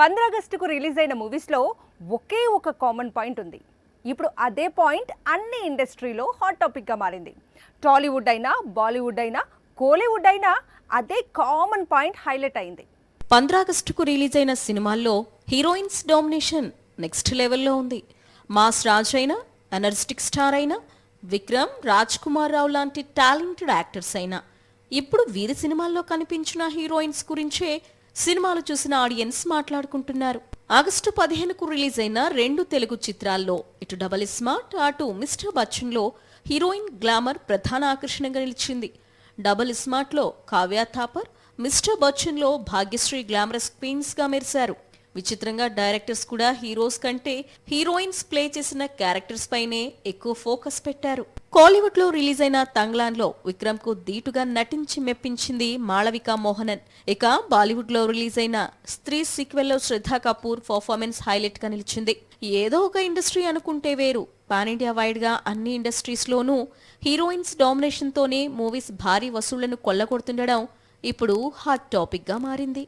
పంద్రాగస్టుకు release అయిన మూవీస్లో ఒకే ఒక కామన్ పాయింట్ ఉంది. ఇప్పుడు అదే పాయింట్ అన్ని ఇండస్ట్రీలో హాట్ టాపిక్గా మారింది. టాలీవుడ్ అయినా బాలీవుడ్ అయినా కోలీవుడ్ అయినా అదే కామన్ పాయింట్ హైలైట్ అయింది. పంద్రాగస్టుకు రిలీజ్ అయిన సినిమాల్లో హీరోయిన్స్ డామినేషన్ నెక్స్ట్ లెవెల్లో ఉంది. మాస్ రాజ్ అయినా ఎనర్జెటిక్ స్టార్ అయినా విక్రమ్ రాజ్ కుమార్ రావు లాంటి టాలెంటెడ్ యాక్టర్స్ అయినా ఇప్పుడు వీరి సినిమాల్లో కనిపించిన హీరోయిన్స్ గురించే సినిమాలు చూసిన ఆడియన్స్ మాట్లాడుకుంటున్నారు. ఆగస్టు పదిహేనుకు రిలీజ్ అయిన రెండు తెలుగు చిత్రాల్లో ఇటు డబల్ స్మార్ట్ అటు మిస్టర్ బచ్చన్లో హీరోయిన్ గ్లామర్ ప్రధాన ఆకర్షణగా నిలిచింది. డబల్ స్మార్ట్లో కావ్య థాపర్ మిస్టర్ బచ్చన్లో భాగ్యశ్రీ గ్లామరస్ క్వీన్స్గా మెరిశారు. విచిత్రంగా డైరెక్టర్స్ కూడా హీరోస్ కంటే హీరోయిన్స్ ప్లే చేసిన క్యారెక్టర్స్ పైనే ఎక్కువ ఫోకస్ పెట్టారు. కాలీవుడ్లో రిలీజ్ అయిన తంగ్లాన్లో విక్రమ్కు ధీటుగా నటించి మెప్పించింది మాళవిక మోహనన్. ఇక బాలీవుడ్లో రిలీజ్ అయిన స్త్రీ సీక్వెల్లో శ్రద్ధా కపూర్ పర్ఫార్మెన్స్ హైలైట్గా నిలిచింది. ఏదో ఒక ఇండస్ట్రీ అనుకుంటే వేరు. పాన్ ఇండియా వైడ్గా అన్ని ఇండస్ట్రీస్ లోనూ హీరోయిన్స్ డామినేషన్ తోనే మూవీస్ భారీ వసూళ్ళను కొల్లగొడుతుండడం ఇప్పుడు హాట్ టాపిక్గా మారింది.